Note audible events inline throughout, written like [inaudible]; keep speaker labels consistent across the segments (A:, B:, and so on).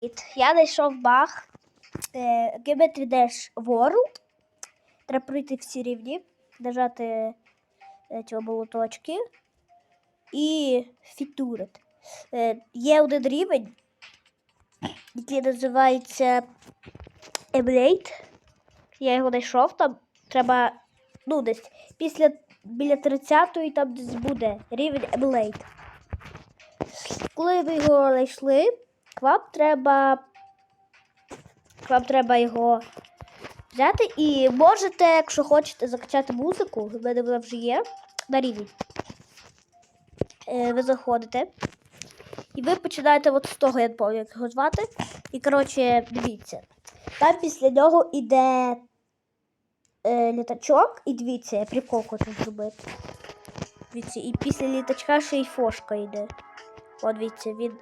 A: Я знайшов баг Geometry Dash World. Треба пройти всі рівні, нажати е, цього болоточки і фітурити. Е, є один рівень, який називається Emulate. Я його знайшов, там треба, ну, десь після біля 30-ї там десь буде рівень Emulate. Коли ви його знайшли, вам треба. Вам треба його взяти і можете, якщо хочете, закачати музику, в мене вона вже є на рівні. Е, ви заходите. І ви починаєте от з того, я не пам'ятаю, як його звати. І, коротше, дивіться. Там після нього йде е, літачок, і дивіться, я прикол хочу зробити. Дивіться, і після літачка ще й фошка йде. От дивіться, він.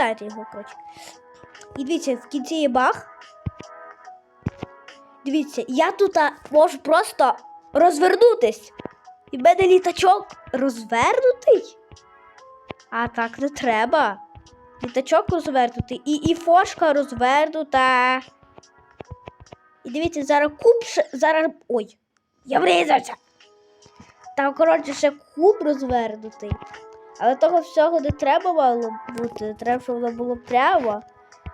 A: Ну, його, коротше. І дивіться, в кінці є баг. Дивіться, я тут можу просто розвернутись. І в мене літачок розвернутий. А так не треба. Літачок розвернутий. І, і фошка розвернута. І дивіться, зараз куб ще- зараз. Ой, я врізався. Там, коротше, ще куб розвернутий. Але того всього не треба мало бути. Треба, щоб воно було прямо.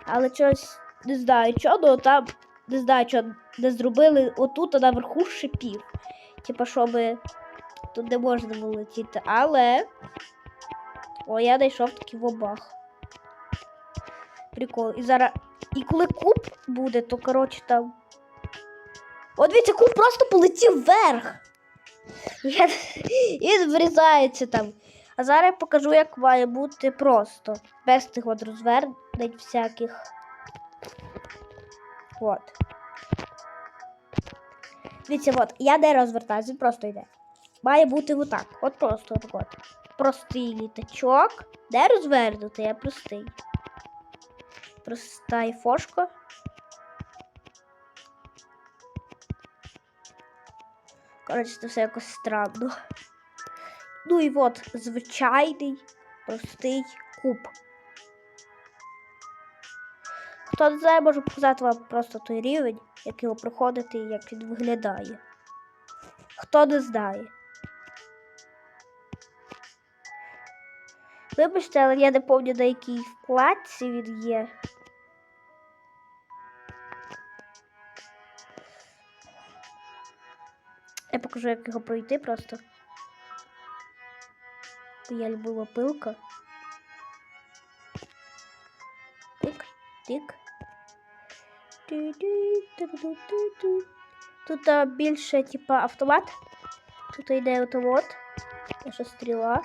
A: Але щось не знаю, чого, ну там не знаю, що не зробили отут а наверху шипів. Типа, щоб тут не можна було летіти. Але. О, я знайшов такий вобах. Прикол. І зараз. І коли куб буде, то коротше там. От дивіться, куб просто полетів вверх. [laughs] І врізається там. А зараз я покажу, як має бути просто. Без тих от розвернень всяких. От. Дивіться, от, я не розвертаюся, він просто йде. Має бути отак. От просто отак от. Простий літачок. Не розвернутий, а простий. Проста і фошка. Коротше, це все якось странно. Ну і от звичайний простий куб. Хто не знає, можу показати вам просто той рівень, як його проходити і як він виглядає. Хто не знає. Вибачте, але я не пам'ятаю, на якій вкладці він є. Я покажу, як його пройти просто. Бо Я любила пилка. Тик, тик. Ту-ду-ту-ду-ту-ту. Тут а, більше, типа, автомат. Тут йде автомат. Наша стріла.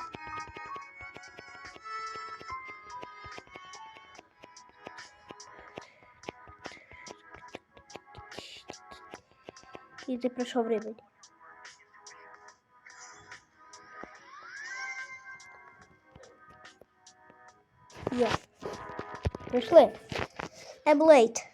A: І ти пройшов рівень. Є. Прийшли. Еблейт.